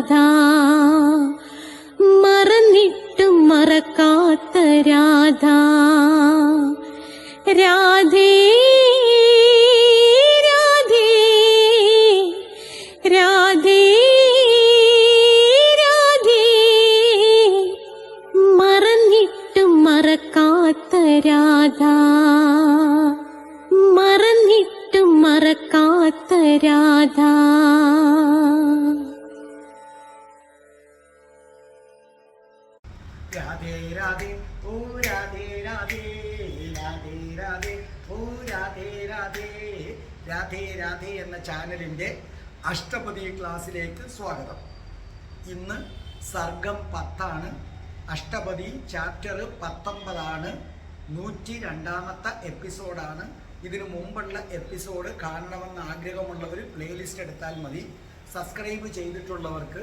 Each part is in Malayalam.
രാധ രാധേ രാധേ ഓ രാധേ രാധേ രാധേ രാധേ ഓ രാധേ രാധേ രാധേ രാധേ എന്ന ചാനലിന്റെ അഷ്ടപതി ക്ലാസ്സിലേക്ക് സ്വാഗതം. ഇന്ന് സർഗം പത്താണ് അഷ്ടപതി ചാപ്റ്റർ പത്തൊമ്പതാണ് നൂറ്റി രണ്ടാമത്തെ എപ്പിസോഡാണ്. ഇതിനു മുമ്പുള്ള എപ്പിസോഡ് കാണണമെന്ന് ആഗ്രഹമുള്ളവർ പ്ലേലിസ്റ്റ് എടുത്താൽ മതി. സബ്സ്ക്രൈബ് ചെയ്തിട്ടുള്ളവർക്ക്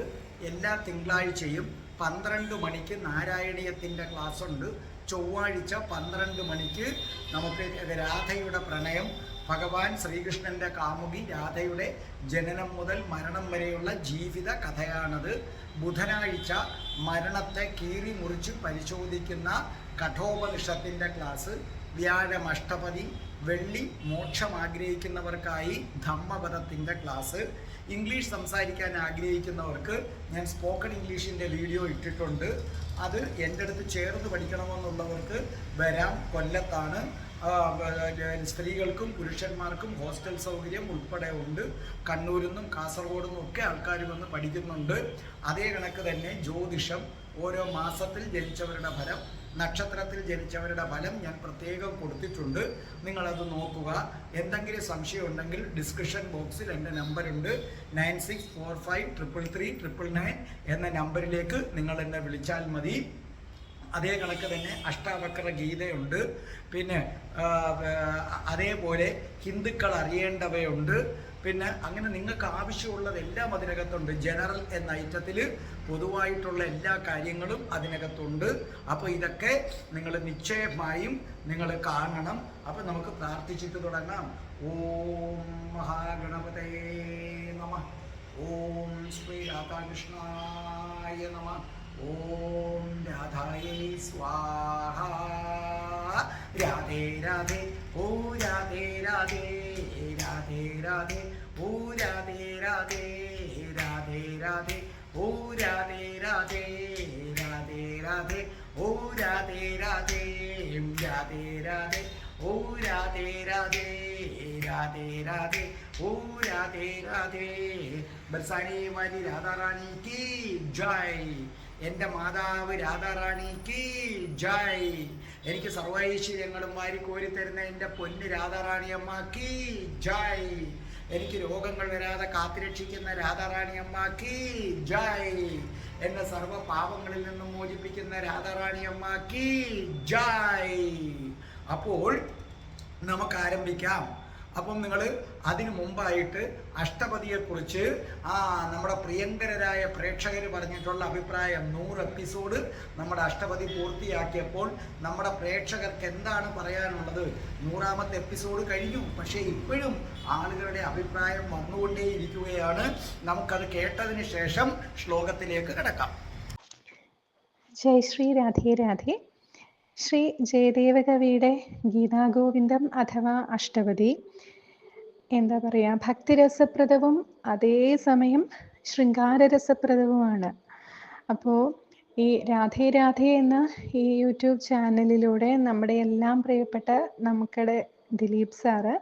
എല്ലാ തിങ്കളാഴ്ചയും പന്ത്രണ്ട് മണിക്ക് നാരായണീയത്തിന്റെ ക്ലാസ് ഉണ്ട് ചൊവ്വാഴ്ച പന്ത്രണ്ട് മണിക്ക് നമുക്ക് രാധയുടെ പ്രണയം ഭഗവാൻ ശ്രീകൃഷ്ണന്റെ കാമുകി രാധയുടെ ജനനം മുതൽ മരണം വരെയുള്ള ജീവിത കഥയാണത്. ബുധനാഴ്ച മരണത്തെ കീറി മുറിച്ച് പരിശോധിക്കുന്ന കഠോപനിഷത്തിന്റെ ക്ലാസ്. വ്യാഴം അഷ്ടപതി വെള്ളി മോക്ഷം ആഗ്രഹിക്കുന്നവർക്കായി ധമ്മപദത്തിന്റെ ക്ലാസ്. ഇംഗ്ലീഷ് സംസാരിക്കാൻ ആഗ്രഹിക്കുന്നവർക്ക് ഞാൻ സ്പോക്കൺ ഇംഗ്ലീഷിന്റെ വീഡിയോ ഇട്ടിട്ടുണ്ട്. അത് എന്റെ അടുത്ത് ചേർന്ന് പഠിക്കണമെന്നുള്ളവർക്ക് വരാം. കൊല്ലത്താണ്. സ്ത്രീകൾക്കും പുരുഷന്മാർക്കും ഹോസ്റ്റൽ സൗകര്യം ഉൾപ്പെടെ ഉണ്ട്. കണ്ണൂരിൽ നിന്നും കാസർഗോഡ് നിന്നും ഒക്കെ ആൾക്കാർ വന്ന് പഠിക്കുന്നുണ്ട്. അതേ കണക്ക് തന്നെ ജ്യോതിഷം ഓരോ മാസത്തിൽ ജനിച്ചവരുടെ ഫലം നക്ഷത്രത്തിൽ ജനിച്ചവരുടെ ഫലം ഞാൻ പ്രത്യേകം കൊടുത്തിട്ടുണ്ട്. നിങ്ങളത് നോക്കുക. എന്തെങ്കിലും സംശയം ഉണ്ടെങ്കിൽ ഡിസ്ക്രിപ്ഷൻ ബോക്സിൽ എന്റെ നമ്പറുണ്ട് nine six four five triple three triple nine എന്ന നമ്പറിലേക്ക് നിങ്ങൾ എന്നെ വിളിച്ചാൽ മതി. അതേ കണക്ക് തന്നെ അഷ്ടാവക്ര ഗീതയുണ്ട്. പിന്നെ അതേപോലെ ഹിന്ദുക്കൾ അറിയേണ്ടവയുണ്ട്. പിന്നെ അങ്ങനെ നിങ്ങൾക്ക് ആവശ്യമുള്ളതെല്ലാം അതിനകത്തുണ്ട്. ജനറൽ എന്ന ഐറ്റത്തിൽ പൊതുവായിട്ടുള്ള എല്ലാ കാര്യങ്ങളും അതിനകത്തുണ്ട്. അപ്പോൾ ഇതൊക്കെ നിങ്ങൾ നിശ്ചയമായും നിങ്ങൾ കാണണം. അപ്പോൾ നമുക്ക് പ്രാർത്ഥിച്ചിട്ട് തുടങ്ങാം. ഓം മഹാഗണപതയേ നമ. ഓം ശ്രീ രാധാകൃഷ്ണായ നമ. ഓം രാധായേ സ്വാഹ. രാധേ രാധേ. ഓ രാധേ രാധേ. രാധേ രാധേ. ഓ രാധേ രാധേ രാധേ രാധേ. ഓ രാധേ രാധേ രാധേ രാധേ. ഓ രാധേ രാധേ രാധേ രാധേ. ഓ രാധേ രാധേ രാധേ രാധേ. ഓ രാധേ രാധേ. ബർസാനി വാലി രാധാറാണി കി ജയ്. എന്റെ മാതാവ് രാധാറാണി കി ജയ്. എനിക്ക് സർവൈശ്വര്യങ്ങളും വാരി കോരി തരുന്ന എന്റെ പൊന്ന് രാധാറാണി കി ജയ്. എനിക്ക് രോഗങ്ങൾ വരാതെ കാത്തുരക്ഷിക്കുന്ന രാധാറാണി അമ്മാക്കി. ജയ്. എന്നെ സർവ പാപങ്ങളിൽ നിന്നും മോചിപ്പിക്കുന്ന രാധാറാണി അമ്മാക്കി. ജയ്. അപ്പോൾ നമുക്ക് ആരംഭിക്കാം. അപ്പം നിങ്ങൾ അതിനു മുമ്പായിട്ട് അഷ്ടപതിയെക്കുറിച്ച് ആ നമ്മുടെ പ്രിയങ്കരരായ പ്രേക്ഷകർ പറഞ്ഞിട്ടുള്ള അഭിപ്രായം നൂറ് എപ്പിസോഡ് നമ്മുടെ അഷ്ടപതി പൂർത്തിയാക്കിയപ്പോൾ നമ്മുടെ പ്രേക്ഷകർക്ക് എന്താണ് പറയാനുള്ളത്? നൂറാമത്തെ എപ്പിസോഡ് കഴിഞ്ഞു. പക്ഷേ ഇപ്പോഴും ആളുകളുടെ അഭിപ്രായം വന്നുകൊണ്ടേയിരിക്കുകയാണ്. നമുക്കത് കേട്ടതിന് ശേഷം ശ്ലോകത്തിലേക്ക് കിടക്കാം. ജയ് ശ്രീ രാധേ രാധേ. ശ്രീ ജയദേവ കവിയുടെ ഗീതാഗോവിന്ദം അഥവാ അഷ്ടപതി. എന്താ പറയുക ഭക്തിരസപ്രദവും അതേസമയം ശൃംഗാരരസപ്രദവുമാണ് അപ്പോ ഈ രാധേ രാധേ എന്ന ഈ യൂട്യൂബ് ചാനലിലൂടെ നമ്മുടെ എല്ലാം പ്രിയപ്പെട്ട നമുക്കടെ ദിലീപ് സാറ്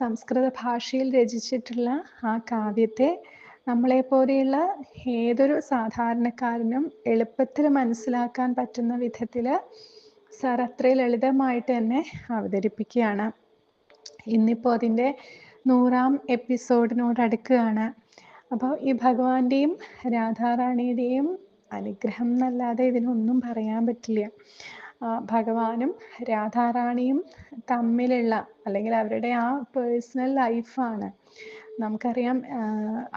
സംസ്കൃത ഭാഷയിൽ രചിച്ചിട്ടുള്ള ആ കാവ്യത്തെ നമ്മളെ പോലെയുള്ള ഏതൊരു സാധാരണക്കാരനും എളുപ്പത്തിൽ മനസ്സിലാക്കാൻ പറ്റുന്ന വിധത്തിൽ സാർ അത്രയും ലളിതമായിട്ട് തന്നെ അവതരിപ്പിക്കുകയാണ്. ഇന്നിപ്പോ അതിന്റെ നൂറാം എപ്പിസോഡിനോട് അടുക്കുകയാണ്. അപ്പോൾ ഈ ഭഗവാന്റെയും രാധാറാണിയുടെയും അനുഗ്രഹം എന്നല്ലാതെ ഇതിനൊന്നും പറയാൻ പറ്റില്ല. ഭഗവാനും രാധാറാണിയും തമ്മിലുള്ള അല്ലെങ്കിൽ അവരുടെ ആ പേഴ്സണൽ ലൈഫാണ് നമുക്കറിയാം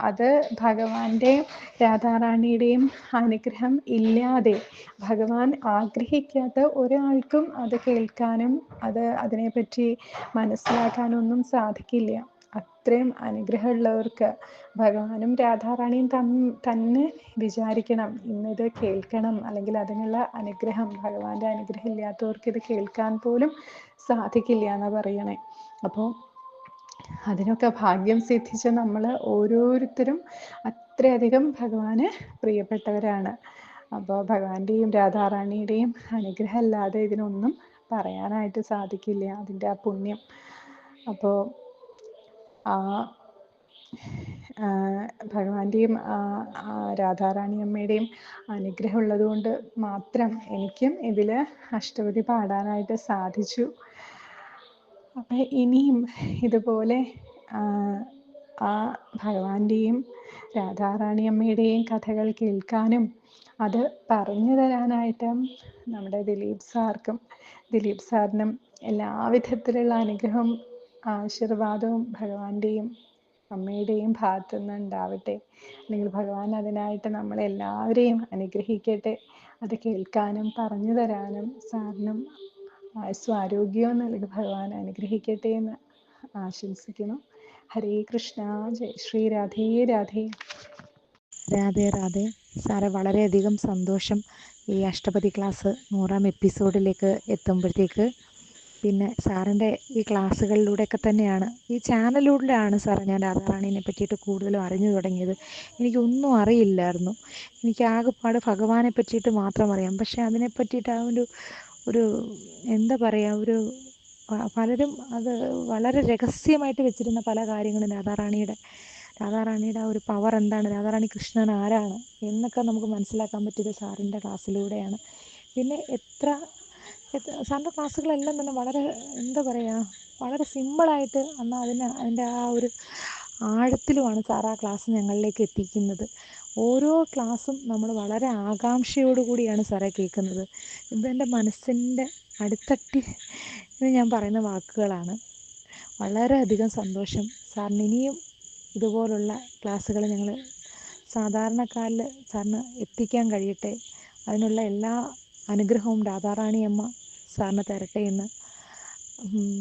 അത് ഭഗവാന്റെ രാധാറാണിയുടെയും അനുഗ്രഹം ഇല്ലാതെ ഭഗവാൻ ആഗ്രഹിക്കാത്ത ഒരാൾക്കും അത് കേൾക്കാനും അത് അതിനെപ്പറ്റി മനസ്സിലാക്കാനൊന്നും സാധിക്കില്ല. അത്രയും അനുഗ്രഹമുള്ളവർക്ക് ഭഗവാനും രാധാറാണിയും തം തന്നെ വിചാരിക്കണം. ഇന്നിത് കേൾക്കണം. അല്ലെങ്കിൽ അതിനുള്ള അനുഗ്രഹം ഭഗവാന്റെ അനുഗ്രഹം ഇല്ലാത്തവർക്ക് ഇത് കേൾക്കാൻ പോലും സാധിക്കില്ല എന്ന് പറയണേ. അപ്പോൾ അതിനൊക്കെ ഭാഗ്യം സിദ്ധിച്ച നമ്മൾ ഓരോരുത്തരും അത്രയധികം ഭഗവാന് പ്രിയപ്പെട്ടവരാണ്. അപ്പോൾ ഭഗവാന്റെയും രാധാറാണിയുടെയും അനുഗ്രഹം അല്ലാതെ ഇതിനൊന്നും പറയാനായിട്ട് സാധിക്കില്ല. അതിന്റെ ആ പുണ്യം. അപ്പോൾ ഭഗവാന്റെയും ആ, ആ രാധാറാണി അമ്മയുടെയും അനുഗ്രഹം ഉള്ളതുകൊണ്ട് മാത്രം എനിക്കും ഇതിൽ അഷ്ടപതി പാടാനായിട്ട് സാധിച്ചു. അപ്പം ഇനിയും ഇതുപോലെ ആ, ഭഗവാന്റെയും രാധാറാണി അമ്മയുടെയും കഥകൾ കേൾക്കാനും അത് പറഞ്ഞു തരാനായിട്ടും നമ്മുടെ ദിലീപ് സാർക്കും ദിലീപ് സാറിനും എല്ലാവിധത്തിലുള്ള അനുഗ്രഹവും ആശീർവാദവും ഭഗവാന്റെയും അമ്മയുടെയും ഭാഗത്ത് നിന്ന് ഉണ്ടാവട്ടെ അല്ലെങ്കിൽ ഭഗവാൻ അതിനായിട്ട് നമ്മളെല്ലാവരെയും അനുഗ്രഹിക്കട്ടെ. അത് കേൾക്കാനും പറഞ്ഞു തരാനും സാറിനും ആയുസ്സും ആരോഗ്യവും നൽകി ഭഗവാൻ അനുഗ്രഹിക്കട്ടെ എന്ന് ആശംസിക്കുന്നു. ഹരേ കൃഷ്ണ. ജയ് ശ്രീ രാധേ രാധേ. രാധേ രാധേ. സാറെ വളരെയധികം സന്തോഷം ഈ അഷ്ടപതി ക്ലാസ് നൂറാം എപ്പിസോഡിലേക്ക് എത്തുമ്പോഴത്തേക്ക് പിന്നെ സാറിന്റെ ഈ ക്ലാസ്സുകളിലൂടെയൊക്കെ തന്നെയാണ്. ഈ ചാനലിലൂടെയാണ് സാർ ഞാൻ രാധാറാണീനെ പറ്റിയിട്ട് കൂടുതലും അറിഞ്ഞു തുടങ്ങിയത്. എനിക്കൊന്നും അറിയില്ലായിരുന്നു. എനിക്ക് ആകെപ്പാട് ഭഗവാനെ പറ്റിയിട്ട് മാത്രം അറിയാം. പക്ഷേ അതിനെ പറ്റിയിട്ട് ആ ഒരു ഒരു എന്താ പറയുക ഒരു പലരും അത് വളരെ രഹസ്യമായിട്ട് വെച്ചിരുന്ന പല കാര്യങ്ങളും രാധാറാണിയുടെ രാധാറാണിയുടെ ആ ഒരു പവർ എന്താണ് രാധാറാണി കൃഷ്ണൻ ആരാണ് എന്നൊക്കെ നമുക്ക് മനസ്സിലാക്കാൻ പറ്റിയത് സാറിന്റെ ക്ലാസ്സിലൂടെയാണ്. പിന്നെ എത്ര എത്ര സാറിന്റെ ക്ലാസ്സുകളെല്ലാം തന്നെ വളരെ എന്താ പറയുക വളരെ സിമ്പിളായിട്ട് എന്നാൽ അതിന് അതിന്റെ ആ ഒരു ആഴത്തിലുമാണ് സാർ ആ ക്ലാസ് ഞങ്ങളിലേക്ക് എത്തിക്കുന്നത്. ഓരോ ക്ലാസ്സും നമ്മൾ വളരെ ആകാംക്ഷയോടു കൂടിയാണ് സാറേ കേൾക്കുന്നത്. ഇതെന്റെ മനസ്സിന്റെ അടിത്തട്ടി എന്ന് ഞാൻ പറയുന്ന വാക്കുകളാണ്. വളരെയധികം സന്തോഷം. സാറിന് ഇനിയും ഇതുപോലുള്ള ക്ലാസ്സുകൾ ഞങ്ങൾ സാധാരണക്കാരിൽ സാറിന് എത്തിക്കാൻ കഴിയട്ടെ. അതിനുള്ള എല്ലാ അനുഗ്രഹവും രാധാറാണി അമ്മ സാറിന് തരട്ടെ എന്ന്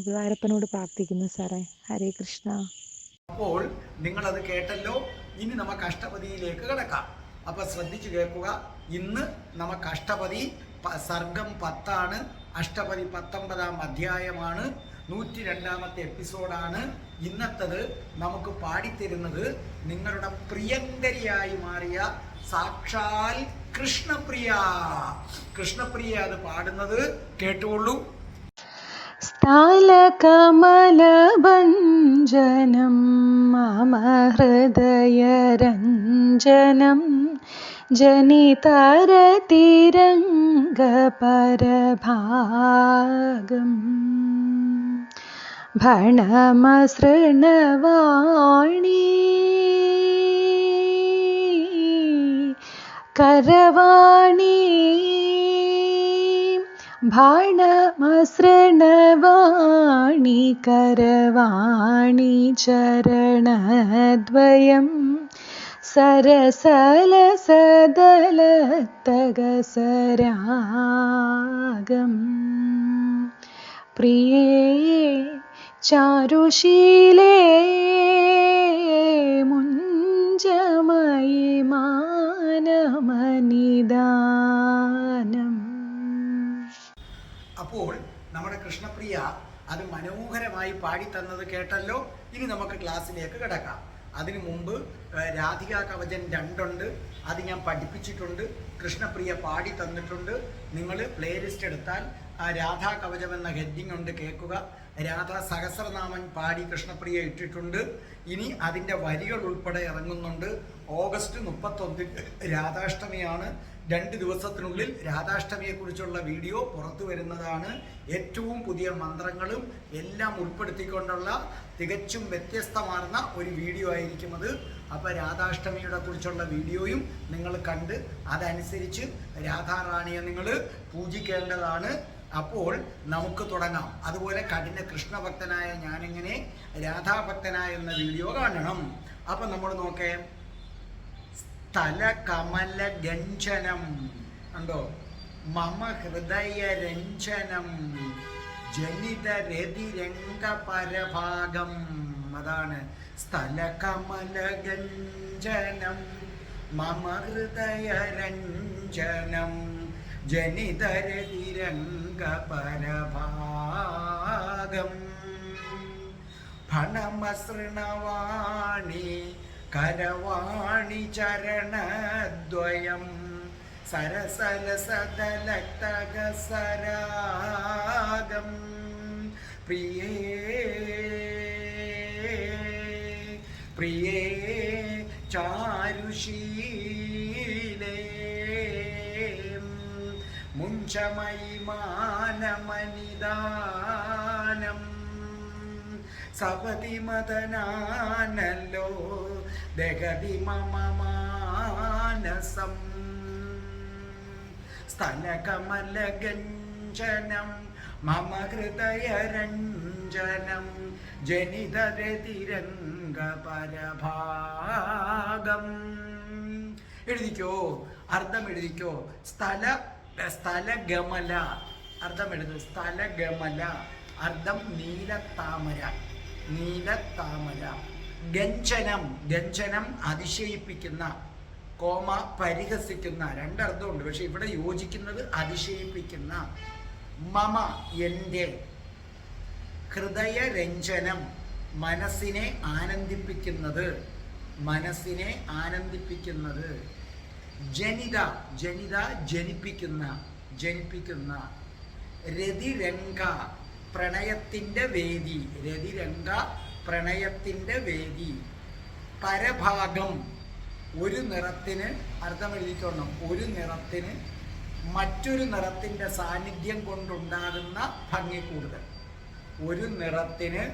ഗുരുവായൂരപ്പനോട് പ്രാർത്ഥിക്കുന്നു സാറേ. ഹരേ കൃഷ്ണ. അപ്പോൾ നിങ്ങളത് കേട്ടല്ലോ. ഇനി നമുക്ക് അഷ്ടപതിയിലേക്ക് കിടക്കാം. അപ്പൊ ശ്രദ്ധിച്ചു കേൾക്കുക. ഇന്ന് നമുക്ക് അഷ്ടപതി സർഗം പത്താണ്. അഷ്ടപതി പത്തൊമ്പതാം അധ്യായമാണ്. നൂറ്റി രണ്ടാമത്തെ എപ്പിസോഡാണ്. ഇന്നത്തത് നമുക്ക് പാടിത്തരുന്നത് നിങ്ങളുടെ പ്രിയങ്കരിയായി മാറിയ സാക്ഷാൽ കൃഷ്ണപ്രിയ. കൃഷ്ണപ്രിയ അത് പാടുന്നത് കേട്ടുകൊള്ളൂ. സ്ഥലകമലഭഞ്ജനം മമ ഹൃദയരഞ്ജനം ജനിതരതിരംഗപരഭാഗം. ഭണമസൃണവാണി. കരവാണി. ഭാണമസൃണവാണി കരവാണി ചരണദ്വയം. സരസലസദലത്തകസരാഗം. പ്രിയേ ചാരുശീലേ മുഞ്ചമയിമാ ഗമനിദാനം അപ്പോൾ നമ്മുടെ കൃഷ്ണപ്രിയ അത് മനോഹരമായി പാടി തന്നത് കേട്ടല്ലോ. ഇനി നമുക്ക് ക്ലാസ്സിലേക്ക് കിടക്കാം. അതിനു മുമ്പ് രാധിക കവചൻ രണ്ടുണ്ട്. അത് ഞാൻ പഠിപ്പിച്ചിട്ടുണ്ട്. കൃഷ്ണപ്രിയ പാടി തന്നിട്ടുണ്ട് നിങ്ങൾ പ്ലേലിസ്റ്റ് എടുത്താൽ രാധാ കവചം എന്ന ഹെഡിങ് ഉണ്ട് കേൾക്കുക. രാധാ സഹസ്രനാമൻ പാടി കൃഷ്ണപ്രിയ ഇട്ടിട്ടുണ്ട്. ഇനി അതിന്റെ വരികൾ ഉൾപ്പെടെ ഇറങ്ങുന്നുണ്ട്. ഓഗസ്റ്റ് മുപ്പത്തൊന്നിന് രാധാഷ്ടമിയാണ്. രണ്ട് ദിവസത്തിനുള്ളിൽ രാധാഷ്ടമിയെക്കുറിച്ചുള്ള വീഡിയോ പുറത്തു വരുന്നതാണ്. ഏറ്റവും പുതിയ മന്ത്രങ്ങളും എല്ലാം ഉൾപ്പെടുത്തിക്കൊണ്ടുള്ള തികച്ചും വ്യത്യസ്തമാർന്ന ഒരു വീഡിയോ ആയിരിക്കും അത്. അപ്പോൾ രാധാഷ്ടമിയുടെ കുറിച്ചുള്ള വീഡിയോയും നിങ്ങൾ കണ്ട് അതനുസരിച്ച് രാധാറാണിയെ നിങ്ങൾ പൂജിക്കേണ്ടതാണ്. അപ്പോൾ നമുക്ക് തുടങ്ങാം. അതുപോലെ കഠിന കൃഷ്ണഭക്തനായ ഞാനിങ്ങനെ രാധാഭക്തനായ എന്ന വീഡിയോ കാണണം. അപ്പം നമ്മൾ നോക്കേ. സ്ഥല കമല ഗഞ്ചനം ഉണ്ടോ മമ ഹൃദയ രഞ്ജനം ജനിത രതിരംഗ പരഭാഗം അതാണ് സ്ഥല കമല ഗഞ്ചനം മമ ഹൃദയ രഞ്ജനം ജനിത രതിരംഗ പരഭാഗം ഫണമസൃണവാണി കരവാണി ചരണദ്വയം. സരസലസദലക്തകസരാഗം പ്രിയേ പ്രിയേ ചാരുശീലേ മുഞ്ചമയി മാനമനിദാനം. സപതി മതനാനല്ലോ ദഗതി മമ മാനസം സ്ഥലകമലഗഞ്ജനം മമ ഹൃദയരഞ്ജനം ജനിതരതിരംഗപരഭാഗം. എഴുതിക്കോ? അർത്ഥം എഴുതിക്കോ? സ്ഥല സ്ഥലഗമല. അർത്ഥം എഴുതു സ്ഥലഗമല. അർത്ഥം നീലത്താമര. നീലത്താമര. ഗഞ്ചനം. ഗഞ്ചനം അതിശയിപ്പിക്കുന്ന കോമ പരിഹസിക്കുന്ന രണ്ടർത്ഥമുണ്ട്. പക്ഷെ ഇവിടെ യോജിക്കുന്നത് അതിശയിപ്പിക്കുന്ന മമ എന്റെ ഹൃദയരഞ്ജനം മനസ്സിനെ ആനന്ദിപ്പിക്കുന്നത് മനസ്സിനെ ആനന്ദിപ്പിക്കുന്നത്. ജനിത ജനിത ജനിപ്പിക്കുന്ന ജനിപ്പിക്കുന്ന രതിരംഗ പ്രണയത്തിന്റെ വേദി രതിരംഗ പ്രണയത്തിന്റെ വേദി. പരഭാഗം ഒരു നിറത്തിന് അർത്ഥം എഴുതിക്കൊള്ളണം ഒരു നിറത്തിന് മറ്റൊരു നിറത്തിന്റെ സാന്നിധ്യം കൊണ്ടുണ്ടാകുന്ന ഭംഗി കൂടുതൽ. ഒരു നിറത്തിന്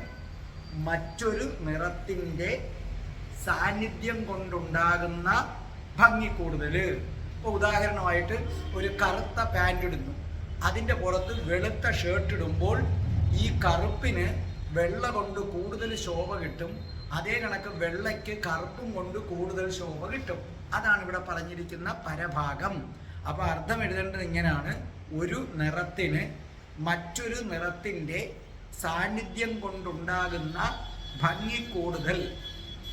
മറ്റൊരു നിറത്തിന്റെ സാന്നിധ്യം കൊണ്ടുണ്ടാകുന്ന ഭംഗി കൂടുതൽ ഇപ്പോൾ ഉദാഹരണമായിട്ട് ഒരു കറുത്ത പാന്റ് ഇടുന്നു. അതിന്റെ പുറത്ത് വെളുത്ത ഷർട്ട് ഇടുമ്പോൾ ഈ കറുപ്പിന് വെള്ള കൊണ്ട് കൂടുതൽ ശോഭ കിട്ടും. അതേ കണക്ക് വെള്ളയ്ക്ക് കറുപ്പും കൊണ്ട് കൂടുതൽ ശോഭ കിട്ടും. അതാണ് ഇവിടെ പറഞ്ഞിരിക്കുന്ന പരഭാഗം. അപ്പോൾ അർത്ഥം എഴുതേണ്ടത് ഇങ്ങനെയാണ്. ഒരു നിറത്തിന് മറ്റൊരു നിറത്തിന്റെ സാന്നിധ്യം കൊണ്ടുണ്ടാകുന്ന ഭംഗി കൂടുതൽ.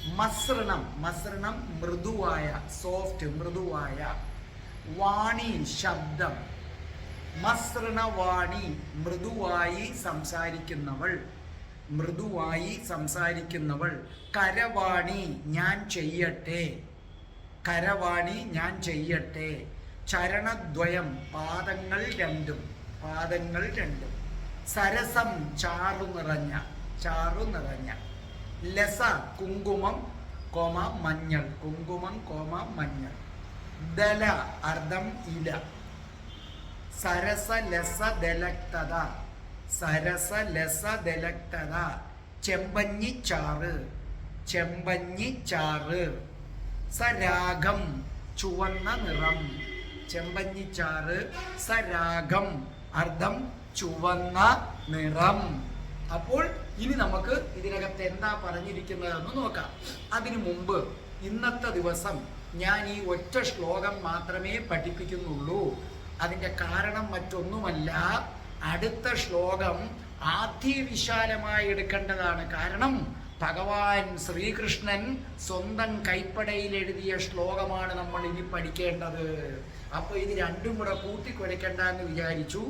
മസൃണം മസൃണം മൃദുവായ സോഫ്റ്റ് മൃദുവായ വാണി ശബ്ദം. മസൃണവാണി മൃദുവായി സംസാരിക്കുന്നവൾ മൃദുവായി സംസാരിക്കുന്നവൾ. കരവാണി ഞാൻ ചെയ്യട്ടെ. കരവാണി ഞാൻ ചെയ്യട്ടെ. ചരണദ്വയം പാദങ്ങൾ രണ്ടും പാദങ്ങൾ രണ്ടും. സരസം ചാറു നിറഞ്ഞ ചാറു നിറഞ്ഞ. ലസ കുങ്കുമം കോമ മഞ്ഞൾ. കുങ്കുമം കോമ മഞ്ഞൾ. ദല അർദം ഇല. സരസ ലസ ദലക്തത. സരസ ലസ ദലക്തത. ചെമ്പഞ്ഞി ചാറ്. സരാഗം ചുവന്ന നിറം. ചെമ്പഞ്ഞി ചാറ്. സരാഗം അർദ്ധം ചുവന്ന നിറം. അപ്പോൾ ഇനി നമുക്ക് ഇതിനകത്ത് എന്താ പറഞ്ഞിരിക്കുന്നതെന്ന് നോക്കാം. അതിനു മുമ്പ് ഇന്നത്തെ ദിവസം ഞാൻ ഈ ഒറ്റ ശ്ലോകം മാത്രമേ പഠിപ്പിക്കുന്നുള്ളൂ. അതിന്റെ കാരണം മറ്റൊന്നുമല്ല അടുത്ത ശ്ലോകം ആദ്യവിശാലമായി എടുക്കേണ്ടതാണ്. കാരണം ഭഗവാൻ ശ്രീകൃഷ്ണൻ സ്വന്തം കൈപ്പടയിൽ എഴുതിയ ശ്ലോകമാണ് നമ്മൾ ഇനി പഠിക്കേണ്ടത്. അപ്പോൾ ഇത് രണ്ടും കൂടെ കൂട്ടിക്കുഴയ്ക്കണ്ട എന്ന് വിചാരിച്ചു.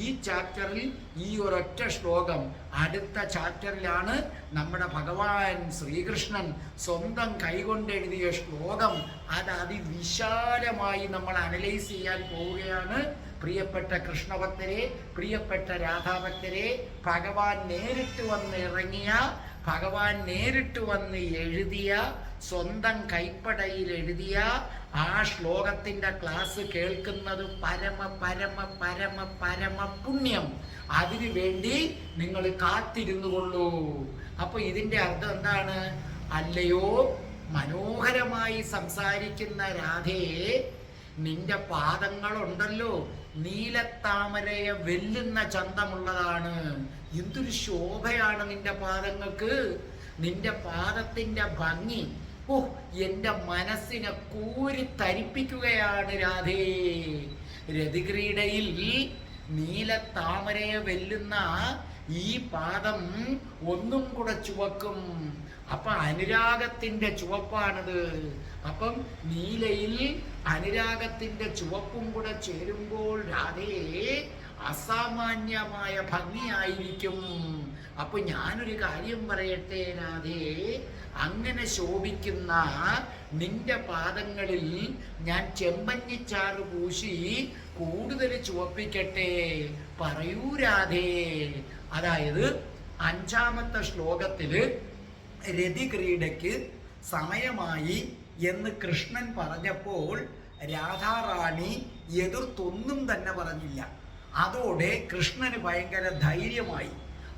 ഈ ചാപ്റ്ററിൽ ഈ ഒരൊറ്റ ശ്ലോകം അടുത്ത ചാപ്റ്ററിലാണ് നമ്മുടെ ഭഗവാൻ ശ്രീകൃഷ്ണൻ സ്വന്തം കൈകൊണ്ട് എഴുതിയ ശ്ലോകം. അത് അതിവിശാലമായി നമ്മൾ അനലൈസ് ചെയ്യാൻ പോവുകയാണ്. പ്രിയപ്പെട്ട കൃഷ്ണഭക്തരെ പ്രിയപ്പെട്ട രാധാഭക്തരെ ഭഗവാൻ നേരിട്ട് വന്ന് ഇറങ്ങിയ ഭഗവാൻ നേരിട്ട് വന്ന് എഴുതിയ സ്വന്തം കൈപ്പടയിൽ എഴുതിയ ആ ശ്ലോകത്തിന്റെ ക്ലാസ് കേൾക്കുന്നത് പരമ പരമ പരമ പരമ പുണ്യം. അതിനു വേണ്ടി നിങ്ങൾ കാത്തിരുന്നു കൊള്ളൂ. അപ്പൊ ഇതിന്റെ അർത്ഥം എന്താണ്? അല്ലയോ മനോഹരമായി സംസാരിക്കുന്ന രാധയെ നിന്റെ പാദങ്ങളുണ്ടല്ലോ. നീലത്താമരയെ വെല്ലുന്ന ചന്തമുള്ളതാണ്. എന്തൊരു ശോഭയാണ് നിന്റെ പാദങ്ങൾക്ക്. നിന്റെ പാദത്തിന്റെ ഭംഗി ഓ എന്റെ മനസ്സിനെ കൂരി തരിപ്പിക്കുകയാണ് രാധേ. രതിക്രീഡയിൽ നീലത്താമരയെ വെല്ലുന്ന ഈ പാദം ഒന്നും കൂടെ ചുവക്കും. അപ്പൊ അനുരാഗത്തിന്റെ ചുവപ്പാണത്. അപ്പം നീലയിൽ അനുരാഗത്തിന്റെ ചുവപ്പും കൂടെ ചേരുമ്പോൾ രാധയെ അസാമാന്യമായ ഭംഗിയായിരിക്കും. അപ്പൊ ഞാനൊരു കാര്യം പറയട്ടെ രാധേ അങ്ങനെ ശോഭിക്കുന്ന നിന്റെ പാദങ്ങളിൽ ഞാൻ ചെമ്പഞ്ഞിച്ചാറ് പൂശി കൂടുതൽ ചുവപ്പിക്കട്ടെ. പറയൂ രാധേ. അതായത് അഞ്ചാമത്തെ ശ്ലോകത്തിൽ രതിക്രീഡയ്ക്ക് സമയമായി എന്ന് കൃഷ്ണൻ പറഞ്ഞപ്പോൾ രാധാറാണി എതിർത്തൊന്നും തന്നെ പറഞ്ഞില്ല. അതോടെ കൃഷ്ണന് ഭയങ്കര ധൈര്യമായി.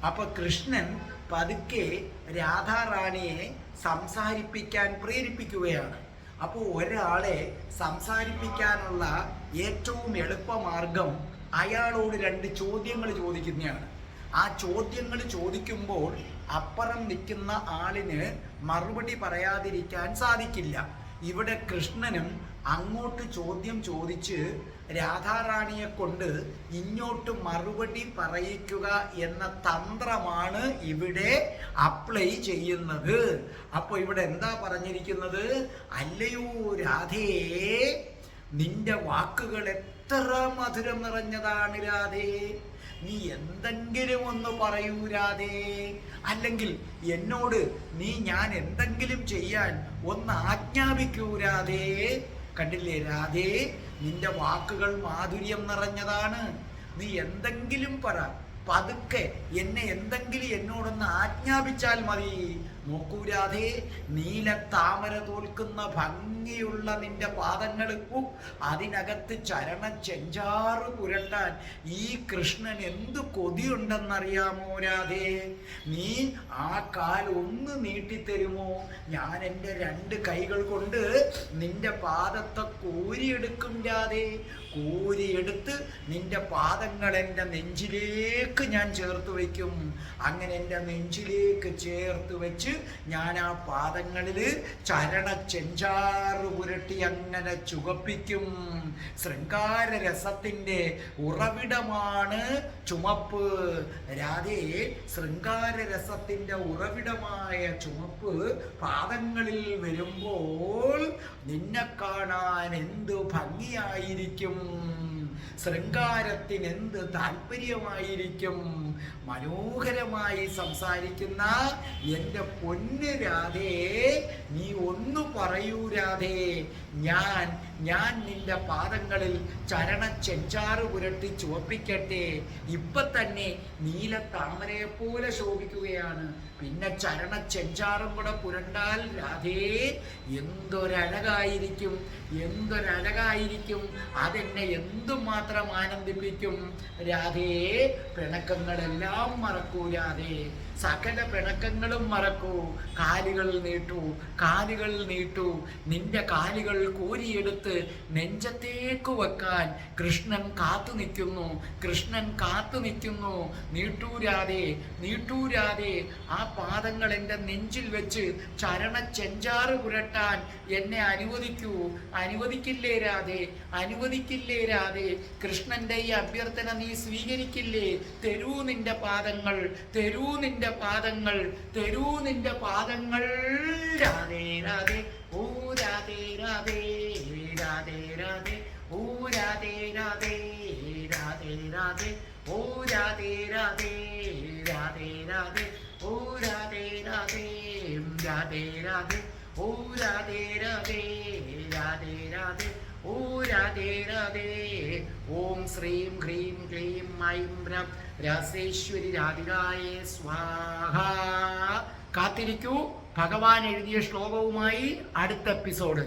അപ്പൊ കൃഷ്ണൻ പതുക്കെ രാധാറാണിയെ സംസാരിപ്പിക്കാൻ പ്രേരിപ്പിക്കുകയാണ്. അപ്പോൾ ഒരാളെ സംസാരിപ്പിക്കാനുള്ള ഏറ്റവും എളുപ്പമാർഗം അയാളോട് രണ്ട് ചോദ്യങ്ങൾ ചോദിക്കുന്നതാണ്. ആ ചോദ്യങ്ങൾ ചോദിക്കുമ്പോൾ അപ്പുറം നിൽക്കുന്ന ആളിന് മറുപടി പറയാതിരിക്കാൻ സാധിക്കില്ല. ഇവിടെ കൃഷ്ണനും അങ്ങോട്ട് ചോദ്യം ചോദിച്ച് രാധാറാണിയെ കൊണ്ട് ഇങ്ങോട്ട് മറുപടി പറയിക്കുക എന്ന തന്ത്രമാണ് ഇവിടെ അപ്ലൈ ചെയ്യുന്നത്. അപ്പോൾ ഇവിടെ എന്താ പറഞ്ഞിരിക്കുന്നത്? അല്ലയോ രാധേ നിന്റെ വാക്കുകൾ എത്ര മധുരം നിറഞ്ഞതാണ് രാധേ. നീ എന്തെങ്കിലും ഒന്ന് പറയൂരാതെ. അല്ലെങ്കിൽ എന്നോട് നീ ഞാൻ എന്തെങ്കിലും ചെയ്യാൻ ഒന്ന് ആജ്ഞാപിക്കൂരാതെ. കണ്ടില്ലേ രാധേ നിന്റെ വാക്കുകൾ മാധുര്യം നിറഞ്ഞതാണ്. നീ എന്തെങ്കിലും പറ. പതുക്കെ എന്നെ എന്തെങ്കിലും എന്നോടൊന്ന് ആജ്ഞാപിച്ചാൽ മതി. നോക്കൂരാതെ നീല താമര തോൽക്കുന്ന ഭംഗിയുള്ള നിന്റെ പാദങ്ങൾ ഉ, അതിനകത്ത് ചരണ ചെഞ്ചാറ് പുരട്ടാൻ ഈ കൃഷ്ണൻ എന്ത് കൊതിയുണ്ടെന്നറിയാമോ രാധേ? നീ ആ കാൽ ഒന്ന് നീട്ടിത്തരുമോ? ഞാൻ എന്റെ രണ്ട് കൈകൾ കൊണ്ട് നിന്റെ പാദത്തെ കോരിയെടുക്കും രാധേ. കോരിയെടുത്ത് നിന്റെ പാദങ്ങൾ എന്റെ നെഞ്ചിലേക്ക് ഞാൻ ചേർത്ത് വയ്ക്കും. അങ്ങനെ എന്റെ നെഞ്ചിലേക്ക് ചേർത്ത് വെച്ച് ഞാൻ ആ പാദങ്ങളിൽ ചരണ ചെഞ്ചാറ് പുരട്ടി അങ്ങനെ ചുവപ്പിക്കും. ശൃംഗാര രസത്തിന്റെ ഉറവിടമാണ് ചുമപ്പ്. രാധേ ശൃംഗാര രസത്തിന്റെ ഉറവിടമായ ചുമപ്പ് പാദങ്ങളിൽ വരുമ്പോൾ നിന്നെ കാണാൻ എന്ത് ഭംഗിയായിരിക്കും. ശൃംഗാരത്തിന് എന്ത് താല്പര്യമായിരിക്കും? മനോഹരമായി സംസാരിക്കുന്ന എന്റെ പൊന്ന് രാധേ നീ ഒന്ന് പറയൂ രാധേ. ഞാൻ ഞാൻ നിന്റെ പാദങ്ങളിൽ ചരണ ചെഞ്ചാറ് പുരട്ടി ചുവപ്പിക്കട്ടെ. ഇപ്പൊ തന്നെ നീല താമരയെ പോലെ ശോഭിക്കുകയാണ്. പിന്നെ ചരണ ചെഞ്ചാറും കൂടെ പുരണ്ടാൽ രാധേ എന്തൊരഴകായിരിക്കും? എന്തൊരഴകായിരിക്കും? അതെന്നെ എന്തുമാത്രം ആനന്ദിപ്പിക്കും? രാധേ പിണക്കങ്ങളെല്ലാം മറക്കൂ രാധേ. സകല പിണക്കങ്ങളും മറക്കൂ. കാലുകൾ നീട്ടു കാലുകൾ നീട്ടു. നിന്റെ കാലുകൾ കോരിയെടുത്ത് നെഞ്ചത്തേക്ക് വെക്കാൻ കൃഷ്ണൻ കാത്തു നിൽക്കുന്നു കൃഷ്ണൻ കാത്തു നിൽക്കുന്നു. നീട്ടൂരാതെ നീട്ടൂരാതെ ആ പാദങ്ങൾ എന്റെ നെഞ്ചിൽ വെച്ച് ചരണ ചെഞ്ചാറ് പുരട്ടാൻ എന്നെ അനുവദിക്കൂ. അനുവദിക്കില്ലേ രാധേ? അനുവദിക്കില്ലേ രാധേ? കൃഷ്ണന്റെ ഈ അഭ്യർത്ഥന നീ സ്വീകരിക്കില്ലേ? തെരൂ നിന്റെ പാദങ്ങൾ തെരൂ നിന്റെ പാദങ്ങൾ തെരൂ നിന്റെ പാദങ്ങൾ. രാധേ രാധേ ഓ രാധേ രാധേ. രാധേ ഓ രാധേ രാധേ രാധേ രാധേ ഓ രാധേ രാധേ രാധേ രാധേ ഓ രാധേ രാധേ രാധേ രാധേ ഓ രാധേ രാധേ രാധേ രാധേ ഓ രാധേ രാധേ ഓം ശ്രീം ഹ്രീം ക്ലീം ഐം രം രാസേശ്വരി രാധികായേ സ്വാഹ കാത്തിരിക്കൂ ഭഗവാൻ എഴുതിയ ശ്ലോകവുമായി അടുത്ത എപ്പിസോഡ്